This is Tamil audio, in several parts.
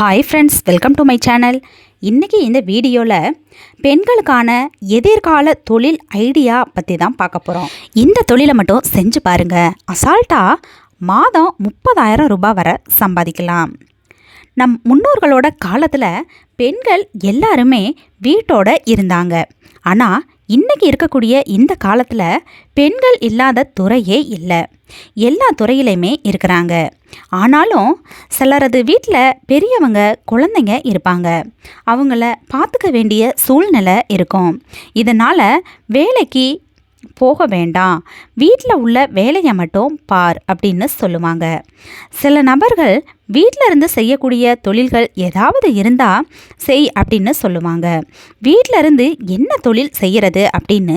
Hi friends welcome to my channel இன்றைக்கி இந்த வீடியோவில் பெண்களுக்கான எதிர்கால தொழில் ஐடியா பற்றி தான் பார்க்க போகிறோம் இந்த தொழிலை மட்டும் செஞ்சு பாருங்கள் அசால்ட்டாக மாதம் முப்பதாயிரம் ரூபாய் வரை சம்பாதிக்கலாம். நம் முன்னோர்களோட காலத்தில் பெண்கள் எல்லாருமே வீட்டோட இருந்தாங்க. ஆனால் இன்றைக்கி இருக்கக்கூடிய இந்த காலத்தில் பெண்கள் இல்லாத துறையே இல்லை. எல்லா துறையிலையுமே இருக்கிறாங்க. ஆனாலும் சிலரது வீட்டில் பெரியவங்க குழந்தைங்க இருப்பாங்க. அவங்கள பார்த்துக்க வேண்டிய சூழ்நிலை இருக்கும். இதனால் வேலைக்கு போக வேண்டாம். வீட்டில் உள்ள வேலையை மட்டும் பார் அப்படின்னு சொல்லுவாங்க. சில நபர்கள் வீட்டில் இருந்து செய்யக்கூடிய தொழில்கள் ஏதாவது இருந்தால் செய் அப்படின்னு சொல்லுவாங்க. வீட்டில் இருந்து என்ன தொழில் செய்கிறது அப்படின்னு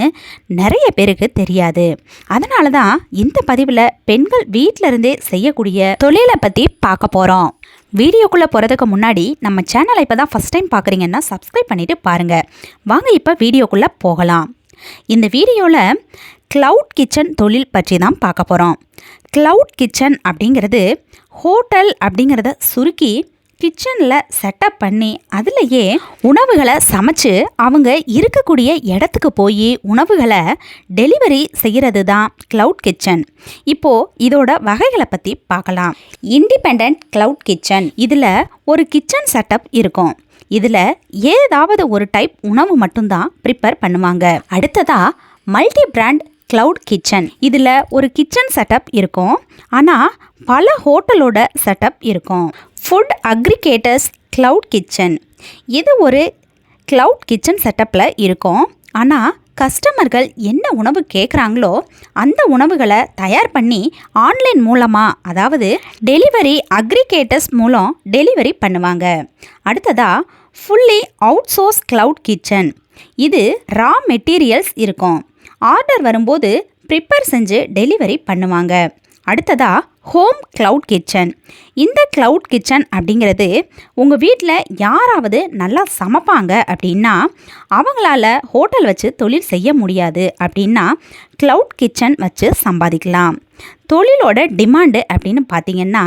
நிறைய பேருக்கு தெரியாது. அதனால தான் இந்த பதிவில் பெண்கள் வீட்டில் இருந்தே செய்யக்கூடிய தொழிலை பற்றி பார்க்க போகிறோம் வீடியோக்குள்ளே போகிறதுக்கு முன்னாடி நம்ம சேனலை இப்போ தான் ஃபஸ்ட் டைம் பார்க்குறீங்கன்னா சப்ஸ்கிரைப் பண்ணிவிட்டு பாருங்கள் வாங்க இப்போ வீடியோக்குள்ளே போகலாம். இந்த வீடியோவில் க்ளவுட் கிச்சன் தொழில் பற்றி தான் பார்க்க போகிறோம் க்ளவுட் கிச்சன் அப்படிங்கிறது ஹோட்டல் அப்படிங்கிறத சுருக்கி கிச்சனில் செட்டப் பண்ணி அதுலேயே உணவுகளை சமைச்சு அவங்க இருக்கக்கூடிய இடத்துக்கு போய் உணவுகளை டெலிவரி செய்கிறது தான் க்ளவுட் கிச்சன் இப்போது இதோட வகைகளை பற்றி பார்க்கலாம். இண்டிபெண்ட் க்ளவுட் கிச்சன் இதில் ஒரு கிச்சன் செட்டப் இருக்கும். இதில் ஏதாவது ஒரு டைப் உணவு மட்டும்தான் ப்ரிப்பேர் பண்ணுவாங்க. அடுத்ததாக மல்டி பிராண்ட் க்ளவுட் கிச்சன் இதில் ஒரு கிச்சன் செட்டப் இருக்கும். ஆனால் பல ஹோட்டலோட செட்டப் இருக்கும். ஃபுட் அக்ரிகேட்டர்ஸ் க்ளவுட் கிச்சன் இது ஒரு க்ளவுட் கிச்சன் செட்டப்பில் இருக்கும். ஆனால் கஸ்டமர்கள் என்ன உணவு கேட்குறாங்களோ அந்த உணவுகளை தயார் பண்ணி ஆன்லைன் மூலமாக அதாவது டெலிவரி அக்ரிகேட்டர்ஸ் மூலம் டெலிவரி பண்ணுவாங்க. அடுத்ததாக fully outsource cloud kitchen இது ரா மெட்டீரியல்ஸ் இருக்கும். ஆர்டர் வரும்போது ப்ரிப்பேர் செஞ்சு டெலிவரி பண்ணுவாங்க. அடுத்ததா ஹோம் க்ளவுட் கிச்சன் இந்த க்ளவுட் கிச்சன் அப்படிங்கிறது உங்கள் வீட்டில் யாராவது நல்லா சமைப்பாங்க அப்படின்னா அவங்களால ஹோட்டல் வச்சு தொழில் செய்ய முடியாது அப்படின்னா க்ளவுட் கிச்சன் வச்சு சம்பாதிக்கலாம். தொழிலோட டிமாண்டு அப்படின்னு பார்த்தீங்கன்னா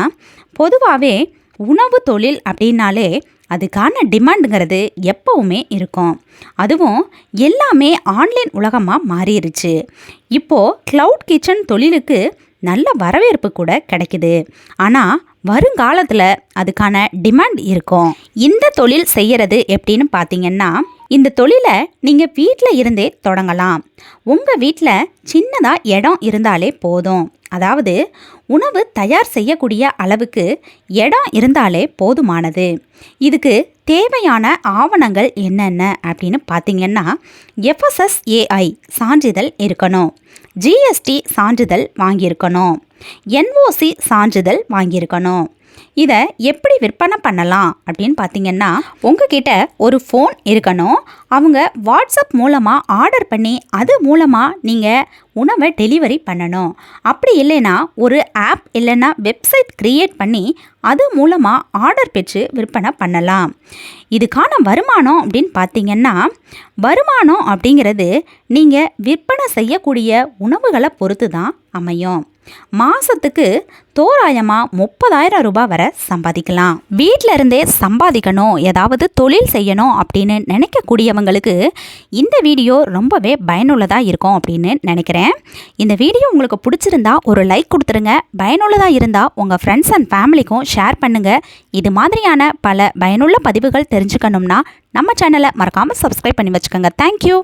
பொதுவாகவே உணவு தொழில் அப்படின்னாலே அதுக்கான டிமாண்டுங்கிறது எப்போவுமே இருக்கும். அதுவும் எல்லாமே ஆன்லைன் உலகமாக மாறிடுச்சு இப்போது க்ளவுட் கிச்சன் தொழிலுக்கு நல்ல வரவேற்பு கூட கிடைக்குது. ஆனால் வருங்காலத்தில் அதுக்கான டிமாண்ட் இருக்கும். இந்த தொழில் செய்கிறது எப்படின்னு பார்த்தீங்கன்னா இந்த தொழிலை நீங்கள் வீட்டில் இருந்தே தொடங்கலாம். உங்கள் வீட்டில் சின்னதாக இடம் இருந்தாலே போதும். அதாவது உணவு தயார் செய்யக்கூடிய அளவுக்கு இடம் இருந்தாலே போதுமானது. இதுக்கு தேவையான ஆவணங்கள் என்னென்ன அப்படின்னு பார்த்தீங்கன்னா எஃப்எஸ்எஸ்ஏஐ சான்றிதழ் இருக்கணும். ஜிஎஸ்டி சான்றிதழ் வாங்கியிருக்கணும். என்ஓசி சான்றிதழ் வாங்கியிருக்கணும். இதை எப்படி விற்பனை பண்ணலாம் அப்படின்னு பார்த்தீங்கன்னா உங்ககிட்ட ஒரு ஃபோன் இருக்கணும். அவங்க வாட்ஸ்அப் மூலமாக ஆர்டர் பண்ணி அது மூலமாக நீங்கள் உணவை டெலிவரி பண்ணணும். அப்படி இல்லைன்னா ஒரு ஆப் இல்லைன்னா வெப்சைட் க்ரியேட் பண்ணி அது மூலமாக ஆர்டர் பெற்று விற்பனை பண்ணலாம். இதுக்கான வருமானம் அப்படின்னு பார்த்தீங்கன்னா வருமானம் அப்படிங்கிறது நீங்கள் விற்பனை செய்யக்கூடிய உணவுகளை பொறுத்து தான் அமையும். மாதத்துக்கு தோராயமாக முப்பதாயிரம் ரூபாய் வரை சம்பாதிக்கலாம். வீட்டில் இருந்தே சம்பாதிக்கணும் ஏதாவது தொழில் செய்யணும் அப்படின்னு நினைக்கக்கூடியவங்களுக்கு இந்த வீடியோ ரொம்பவே பயனுள்ளதாக இருக்கும் அப்படின்னு நினைக்கிறேன். இந்த வீடியோ உங்களுக்கு பிடிச்சிருந்தா ஒரு லைக் கொடுத்துருங்க. பயனுள்ளதாக இருந்தால் உங்கள் ஃப்ரெண்ட்ஸ் அண்ட் ஃபேமிலிக்கும் ஷேர் பண்ணுங்கள் இது மாதிரியான பல பயனுள்ள பதிவுகள் தெரிஞ்சுக்கணும்னா நம்ம சேனலை மறக்காமல் சப்ஸ்கிரைப் பண்ணி வச்சுக்கோங்க. தேங்க்யூ